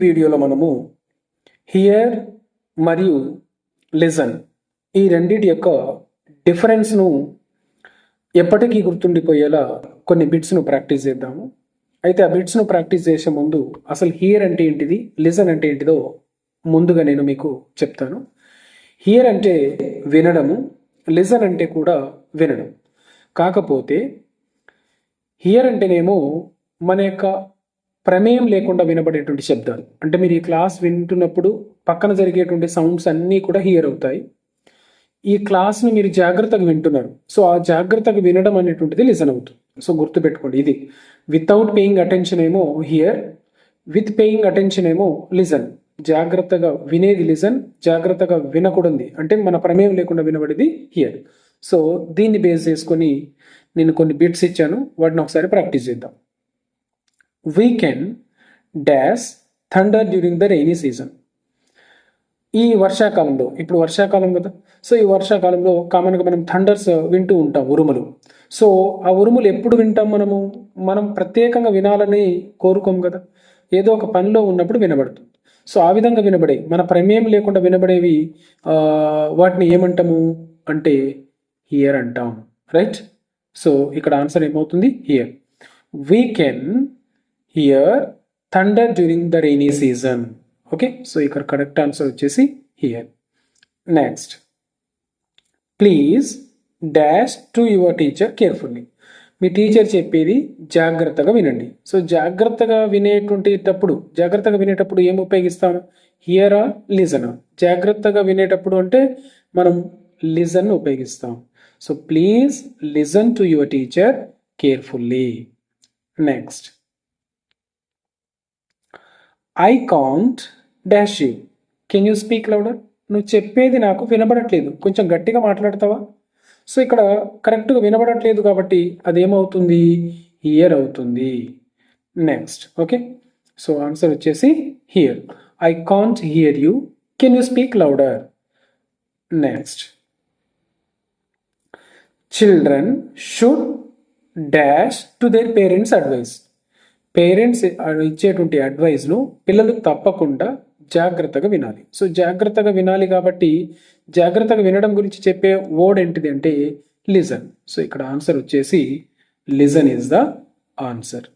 వీడియోలో మనము హియర్ మరియు లిజన్ ఈ రెండిటి యొక్క డిఫరెన్స్ను ఎప్పటికీ గుర్తుండిపోయేలా కొన్ని బిట్స్ను ప్రాక్టీస్ చేద్దాము. అయితే ఆ బిట్స్ను ప్రాక్టీస్ చేసే ముందు అసలు హియర్ అంటే ఏంటిది లిజన్ అంటే ఏంటిదో ముందుగా నేను మీకు చెప్తాను. హియర్ అంటే వినడము లిజన్ అంటే కూడా వినడం. కాకపోతే హియర్ అంటేనేమో మన యొక్క ప్రమేయం లేకుండా వినబడేటువంటి శబ్దాలు. అంటే మీరు ఈ క్లాస్ వింటున్నప్పుడు పక్కన జరిగేటువంటి సౌండ్స్ అన్నీ కూడా హియర్ అవుతాయి. ఈ క్లాస్ని మీరు జాగ్రత్తగా వింటున్నారు. సో ఆ జాగ్రత్తగా వినడం అనేటువంటిది లిసన్ అవుతుంది. సో గుర్తుపెట్టుకోండి ఇది. వితౌట్ పేయింగ్ అటెన్షన్ ఏమో హియర్ విత్ పేయింగ్ అటెన్షన్ ఏమో లిజన్ జాగ్రత్తగా వినేది లిజన్ జాగ్రత్తగా వినకూడదు అంటే మన ప్రమేయం లేకుండా వినబడేది హియర్ సో దీన్ని బేస్ చేసుకొని నేను కొన్ని బిట్స్ ఇచ్చాను. వాటిని ఒకసారి ప్రాక్టీస్ చేద్దాం. We dash dash thunder during the rainy season ఈ వర్షాకాలంలో ఇప్పుడు వర్షాకాలం కదా సో ఈ వర్షాకాలంలో కామన్గా మనం థండర్స్ వింటూ ఉంటాం ఉరుములు. సో ఆ ఉరుములు ఎప్పుడు వింటాం మనము? మనం ప్రత్యేకంగా వినాలని కోరుకోం కదా. ఏదో ఒక పనిలో ఉన్నప్పుడు వినబడుతుంది. సో ఆ విధంగా వినబడే మన ప్రమేయం లేకుండా వినబడేవి వాటిని ఏమంటాము అంటే హియర్ అంటాం రైట్ సో ఇక్కడ ఆన్సర్ ఏమవుతుంది? Hear we can hear thunder during the rainy season okay so ఇక్కడ కరెక్ట్ ఆన్సర్ వచ్చేసి hear next please dash to your teacher carefully మీ టీచర్ చెప్పేది జాగ్రత్తగా వినండి. సో జాగ్రత్తగా వినేటువంటిటప్పుడు జాగ్రత్తగా వినేటప్పుడు ఏం ఉపయోగిస్తాం? ఆ లిజెన్ జాగ్రత్తగా వినేటప్పుడు అంటే మనం లిజన్ ఉపయోగిస్తాం. So please listen to your teacher carefully next I can't dash you can you speak louder నువ్వు చెప్పేది నాకు వినబడట్లేదు. కొంచెం గట్టిగా మాట్లాడతావా? సో ఇక్కడ కరెక్ట్గా వినబడట్లేదు కాబట్టి అదేమవుతుంది? హియర్ అవుతుంది. నెక్స్ట్ ఓకే సో ఆన్సర్ వచ్చేసి hear I can't hear you can you speak louder next children should dash to their parents advice parents ఇచ్చేటువంటి అడ్వైస్ను పిల్లలు తప్పకుండా జాగ్రత్తగా వినాలి. సో జాగ్రత్తగా వినాలి కాబట్టి జాగ్రత్తగా వినడం గురించి చెప్పే వర్డ్ ఏంటిది అంటే లిజన్ సో ఇక్కడ ఆన్సర్ వచ్చేసి listen is the answer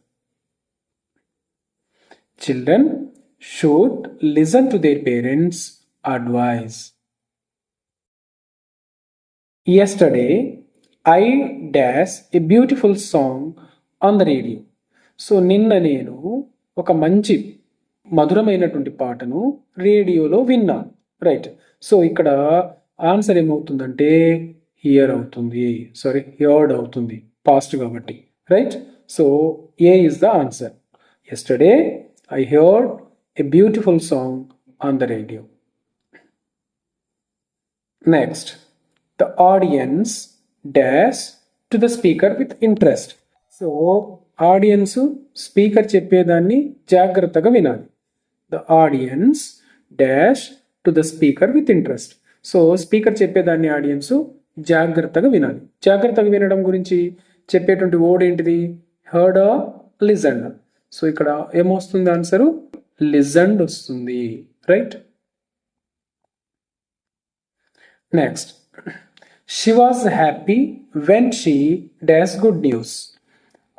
children should listen to their parents advice yesterday I dash a beautiful song on the radio so నిన్న నేను ఒక మంచి మధురమైనటువంటి పాటను రేడియోలో విన్నాను. రైట్. సో ఇక్కడ ఆన్సర్ ఏమవుతుందంటే హియర్ అవుతుంది. సారీ హియర్డ్ అవుతుంది. పాస్ట్ కాబట్టి. Right. So A is the answer? Yesterday I heard a beautiful song on the radio next the audience dash to the speaker with interest so audience speaker చెప్పేదాన్ని జాగ్రత్తగా వినాలి. The audience dash to the speaker with interest so speaker చెప్పేదాన్ని audience జాగ్రత్తగా వినాలి. జాగ్రత్తగా వినడం గురించి చెప్పేటువంటి వర్డ్ ఏంటిది? హర్డ్ లిజండ్ సో ఇక్కడ ఏమొస్తుంది ఆన్సరు లిజండ్ వస్తుంది. Right next she was happy when she dash good news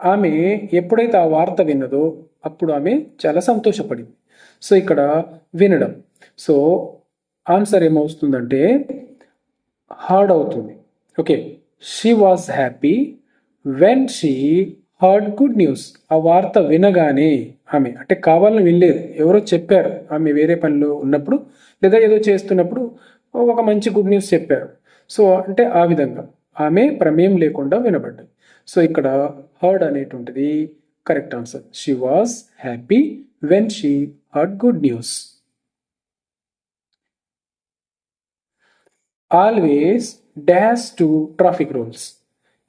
ఆమె ఎప్పుడైతే ఆ వార్త విన్నదో అప్పుడు ఆమె చాలా సంతోషపడింది. సో ఇక్కడ వినడం. సో ఆన్సర్ ఏమవుతుందంటే హార్డ్ అవుతుంది. Okay. She was happy when she heard good news ఆ వార్త వినగానే ఆమె అంటే కావాలని వినలేదు. ఎవరో చెప్పారు ఆమె వేరే పనిలో ఉన్నప్పుడు లేదా ఏదో చేస్తున్నప్పుడు ఒక మంచి గుడ్ న్యూస్ చెప్పారు. సో అంటే ఆ విధంగా. ఆమె ప్రమేయం లేకుండా వినబడ్డది. సో ఇక్కడ హర్డ్ అనేటువంటిది correct answer she was happy when she heard good news always dash to traffic rules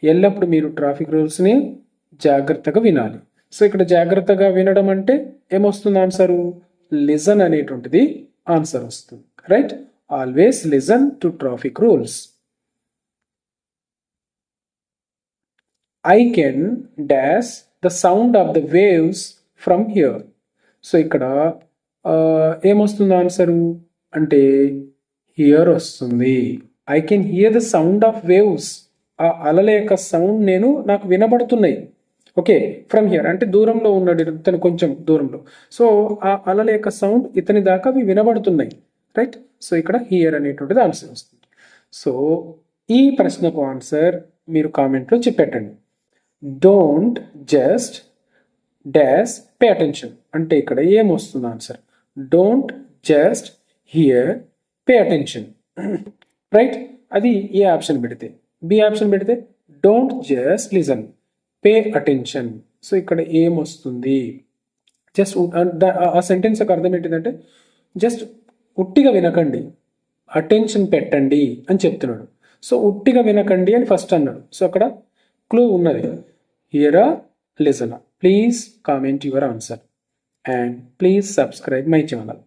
ఎల్లప్పుడు మీరు ట్రాఫిక్ రూల్స్ని జాగ్రత్తగా వినాలి. సో ఇక్కడ జాగ్రత్తగా వినడం అంటే ఏమొస్తుంది ఆన్సరు లిజన్ అనేటువంటిది ఆన్సర్ వస్తుంది. Right always listen to traffic rules I can dash the sound of the waves from here so ఇక్కడ ఏమొస్తుంది ఆన్సరు అంటే హియర్ వస్తుంది. I can hear the sound of waves ఆ అలల యొక్క సౌండ్ నేను నాకు వినబడుతున్నాయి. ఓకే ఫ్రమ్ హియర్ అంటే దూరంలో ఉన్నాడు ఇతను కొంచెం దూరంలో. సో ఆ అలల యొక్క సౌండ్ ఇతని దాకా అవి వినబడుతున్నాయి. రైట్ సో ఇక్కడ హియర్ అనేటువంటిది ఆన్సర్ వస్తుంది. సో ఈ ప్రశ్నకు ఆన్సర్ మీరు కామెంట్లో చెప్పేటండి. Don't just dash pay attention అంటే ఇక్కడ ఏమొస్తుంది answer don't just hear pay attention right అది ఏ ఆప్షన్ పెడితే? బి ఆప్షన్ పెడితే don't just listen pay attention so ఇక్కడ ఏమొస్తుంది జస్ట్ uh, ఆ సెంటెన్స్ యొక్క అర్థం ఏంటిదంటే జస్ట్ ఉట్టిగా వినకండి. అటెన్షన్ పెట్టండి అని చెప్తున్నాడు. సో ఉట్టిగా వినకండి అని ఫస్ట్ అన్నాడు. సో అక్కడ క్లూ ఉన్నది. Hear listen please comment your answer and please subscribe my channel